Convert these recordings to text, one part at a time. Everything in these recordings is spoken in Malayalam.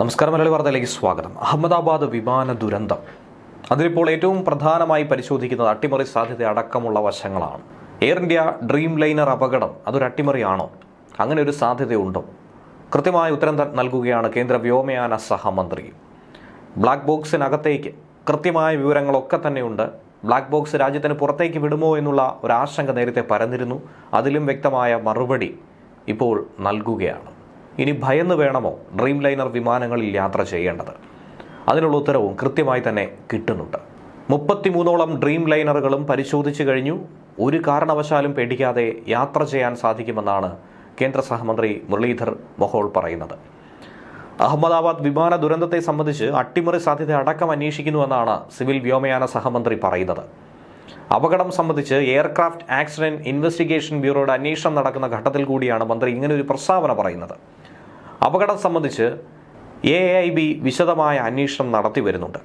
നമസ്കാരം മലയാളി വാർത്തയിലേക്ക് സ്വാഗതം. അഹമ്മദാബാദ് വിമാന ദുരന്തം. അതിലിപ്പോൾ ഏറ്റവും പ്രധാനമായി പരിശോധിക്കുന്നത് അട്ടിമറി സാധ്യത അടക്കമുള്ള വശങ്ങളാണ്. എയർ ഇന്ത്യ ഡ്രീം ലൈനർ അപകടം അതൊരു അട്ടിമറിയാണോ? അങ്ങനെ ഒരു സാധ്യതയുണ്ടോ? കൃത്യമായ ഉത്തരം നൽകുകയാണ് കേന്ദ്ര വ്യോമയാന സഹമന്ത്രി. ബ്ലാക്ക് ബോക്സിനകത്തേക്ക് കൃത്യമായ വിവരങ്ങളൊക്കെ തന്നെയുണ്ട്. ബ്ലാക്ക് ബോക്സ് രാജ്യത്തിന് പുറത്തേക്ക് വിടുമോ എന്നുള്ള ഒരു ആശങ്ക നേരത്തെ പരന്നിരുന്നു. അതിലും വ്യക്തമായ മറുപടി ഇപ്പോൾ നൽകുകയാണ്. ഇനി ഭയന്ന് വേണമോ ഡ്രീം ലൈനർ വിമാനങ്ങളിൽ യാത്ര ചെയ്യേണ്ടത്? അതിനുള്ള ഉത്തരവും കൃത്യമായി തന്നെ കിട്ടുന്നുണ്ട്. മുപ്പത്തിമൂന്നോളം ഡ്രീം ലൈനറുകളും പരിശോധിച്ചു കഴിഞ്ഞു. ഒരു കാരണവശാലും പേടിക്കാതെ യാത്ര ചെയ്യാൻ സാധിക്കുമെന്നാണ് കേന്ദ്ര സഹമന്ത്രി മുരളീധർ മൊഹോൾ പറയുന്നത്. അഹമ്മദാബാദ് വിമാന ദുരന്തത്തെ സംബന്ധിച്ച് അട്ടിമറി സാധ്യത അടക്കം അന്വേഷിക്കുന്നുവെന്നാണ് സിവിൽ വ്യോമയാന സഹമന്ത്രി പറയുന്നത്. അപകടം സംബന്ധിച്ച് എയർക്രാഫ്റ്റ് ആക്സിഡന്റ് ഇൻവെസ്റ്റിഗേഷൻ ബ്യൂറോയുടെ അന്വേഷണം നടക്കുന്ന ഘട്ടത്തിൽ കൂടിയാണ് മന്ത്രി ഇങ്ങനെ ഒരു പ്രസ്താവന പറയുന്നത്. അപകടം സംബന്ധിച്ച് എ ഐ ബി വിശദമായ അന്വേഷണം നടത്തി വരുന്നുണ്ട്.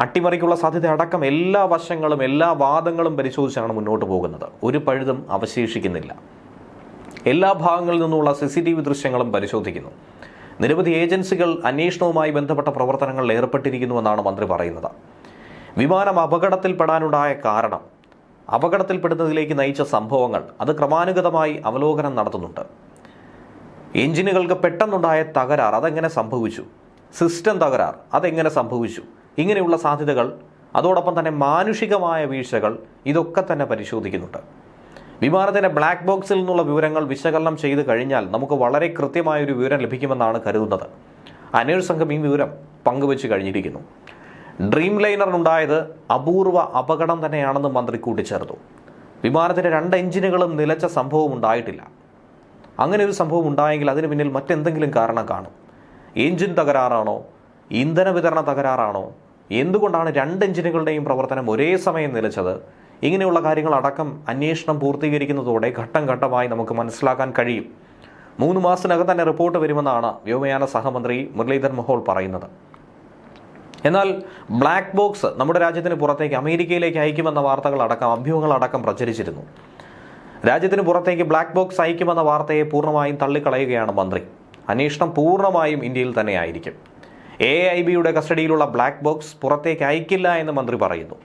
അട്ടിമറിക്കുള്ള സാധ്യത അടക്കം എല്ലാ വശങ്ങളും എല്ലാ വാദങ്ങളും പരിശോധിച്ചാണ് മുന്നോട്ട് പോകുന്നത്. ഒരു പഴുതും അവശേഷിക്കുന്നില്ല. എല്ലാ ഭാഗങ്ങളിൽ നിന്നുള്ള സി സി ടി വി ദൃശ്യങ്ങളും പരിശോധിക്കുന്നു. നിരവധി ഏജൻസികൾ അന്വേഷണവുമായി ബന്ധപ്പെട്ട പ്രവർത്തനങ്ങളിൽ ഏർപ്പെട്ടിരിക്കുന്നുവെന്നാണ് മന്ത്രി പറയുന്നത്. വിമാനം അപകടത്തിൽപ്പെടാനുണ്ടായ കാരണം അപകടത്തിൽപ്പെടുന്നതിലേക്ക് നയിച്ച സംഭവങ്ങൾ അത് ക്രമാനുഗതമായി അവലോകനം നടത്തുന്നുണ്ട്. എഞ്ചിനുകൾക്ക് പെട്ടെന്നുണ്ടായ തകരാർ അതെങ്ങനെ സംഭവിച്ചു? സിസ്റ്റം തകരാർ അതെങ്ങനെ സംഭവിച്ചു? ഇങ്ങനെയുള്ള സാധ്യതകൾ അതോടൊപ്പം തന്നെ മാനുഷികമായ വീഴ്ചകൾ ഇതൊക്കെ തന്നെ പരിശോധിക്കുന്നുണ്ട്. വിമാനത്തിന്റെ ബ്ലാക്ക് ബോക്സിൽ നിന്നുള്ള വിവരങ്ങൾ വിശകലനം ചെയ്ത് കഴിഞ്ഞാൽ നമുക്ക് വളരെ കൃത്യമായ ഒരു വിവരം ലഭിക്കുമെന്നാണ് കരുതുന്നത്. അനേഴ് സംഘം ഈ വിവരം പങ്കുവച്ച് കഴിഞ്ഞിരിക്കുന്നു. ഡ്രീം ലൈനറിനുണ്ടായത് അപൂർവ അപകടം തന്നെയാണെന്ന് മന്ത്രി കൂട്ടിച്ചേർത്തു. വിമാനത്തിന്റെ രണ്ട് എഞ്ചിനുകളും നിലച്ച സംഭവം ഉണ്ടായിട്ടില്ല. അങ്ങനെ ഒരു സംഭവം ഉണ്ടായെങ്കിൽ അതിന് പിന്നിൽ മറ്റെന്തെങ്കിലും കാരണം കാണും. എഞ്ചിൻ തകരാറാണോ? ഇന്ധന വിതരണ തകരാറാണോ? എന്തുകൊണ്ടാണ് രണ്ട് എഞ്ചിനുകളുടെയും പ്രവർത്തനം ഒരേ സമയം നിലച്ചത്? ഇങ്ങനെയുള്ള കാര്യങ്ങളടക്കം അന്വേഷണം പൂർത്തീകരിക്കുന്നതോടെ ഘട്ടം ഘട്ടമായി നമുക്ക് മനസ്സിലാക്കാൻ കഴിയും. മൂന്ന് മാസത്തിനകം തന്നെ റിപ്പോർട്ട് വരുമെന്നാണ് വ്യോമയാന സഹമന്ത്രി മുരളീധർ മഹോൾ പറയുന്നത്. എന്നാൽ ബ്ലാക്ക് ബോക്സ് നമ്മുടെ രാജ്യത്തിന് പുറത്തേക്ക് അമേരിക്കയിലേക്ക് അയക്കുമെന്ന വാർത്തകളടക്കം അഭ്യൂഹങ്ങളടക്കം പ്രചരിച്ചിരുന്നു. രാജ്യത്തിന് പുറത്തേക്ക് ബ്ലാക്ക് ബോക്സ് അയക്കുമെന്ന വാർത്തയെ പൂർണമായും തള്ളിക്കളയുകയാണ് മന്ത്രി. അന്വേഷണം പൂർണമായും ഇന്ത്യയിൽ തന്നെ ആയിരിക്കും എ ഐ ബിയുടെ കസ്റ്റഡിയിലുള്ള ബ്ലാക്ക് ബോക്സ് പുറത്തേക്ക് അയക്കില്ല എന്ന് മന്ത്രി പറയുന്നു.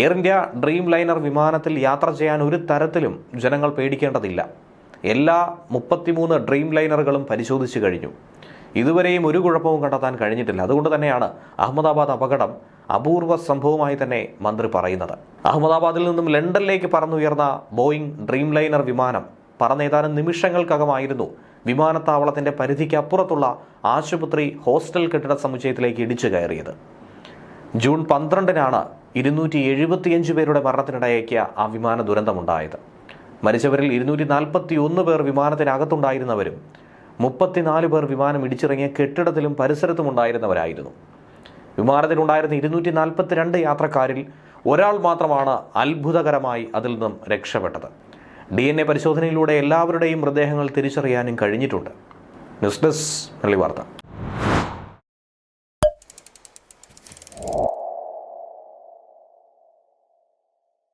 എയർ ഇന്ത്യ ഡ്രീം ലൈനർ വിമാനത്തിൽ യാത്ര ചെയ്യാൻ ഒരു തരത്തിലും ജനങ്ങൾ പേടിക്കേണ്ടതില്ല. എല്ലാ മുപ്പത്തിമൂന്ന് ഡ്രീം ലൈനറുകളും പരിശോധിച്ചു കഴിഞ്ഞു. ഇതുവരെയും ഒരു കുഴപ്പവും കണ്ടെത്താൻ കഴിഞ്ഞിട്ടില്ല. അതുകൊണ്ട് തന്നെയാണ് അഹമ്മദാബാദ് അപകടം അപൂർവ സംഭവമായി തന്നെ മന്ത്രി പറയുന്നത്. അഹമ്മദാബാദിൽ നിന്നും ലണ്ടനിലേക്ക് പറന്നുയർന്ന ബോയിങ് ഡ്രീം ലൈനർ വിമാനം പറന്നേതാനും നിമിഷങ്ങൾക്കകമായിരുന്നു വിമാനത്താവളത്തിന്റെ പരിധിക്ക് അപ്പുറത്തുള്ള ആശുപത്രി ഹോസ്റ്റൽ കെട്ടിട സമുച്ചയത്തിലേക്ക് ഇടിച്ചു കയറിയത്. ജൂൺ പന്ത്രണ്ടിനാണ് ഇരുന്നൂറ്റി എഴുപത്തിയഞ്ച് പേരുടെ മരണത്തിനിടയാക്കിയ ആ വിമാന ദുരന്തമുണ്ടായത്. മരിച്ചവരിൽ ഇരുന്നൂറ്റി നാൽപ്പത്തി ഒന്ന് പേർ വിമാനത്തിനകത്തുണ്ടായിരുന്നവരും മുപ്പത്തിനാല് പേർ വിമാനം ഇടിച്ചിറങ്ങിയ കെട്ടിടത്തിലും പരിസരത്തും ഉണ്ടായിരുന്നവരായിരുന്നു. വിമാനത്തിലുണ്ടായിരുന്ന ഇരുന്നൂറ്റി നാൽപ്പത്തിരണ്ട് യാത്രക്കാരിൽ ഒരാൾ മാത്രമാണ് അത്ഭുതകരമായി അതിൽ നിന്നും രക്ഷപ്പെട്ടത്. ഡി എൻ എ പരിശോധനയിലൂടെ എല്ലാവരുടെയും മൃതദേഹങ്ങൾ തിരിച്ചറിയാനും കഴിഞ്ഞിട്ടുണ്ട്. ന്യൂസ് ഡെസ്ക് വാർത്ത